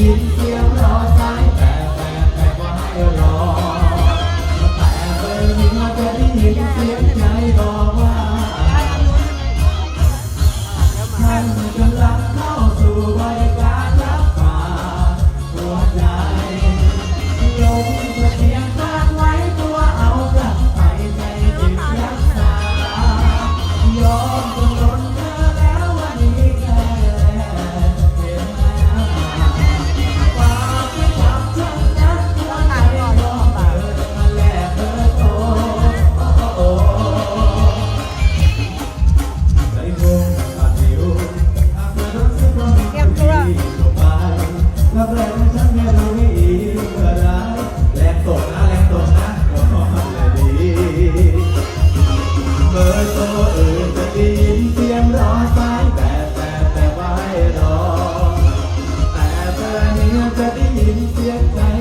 ยินเสียงรอสายแต่แต่แต่ก็ให้รอแต่เบอร์นี้เราจะได้ยินเสียงไหน จะได้ยินเสียงใจ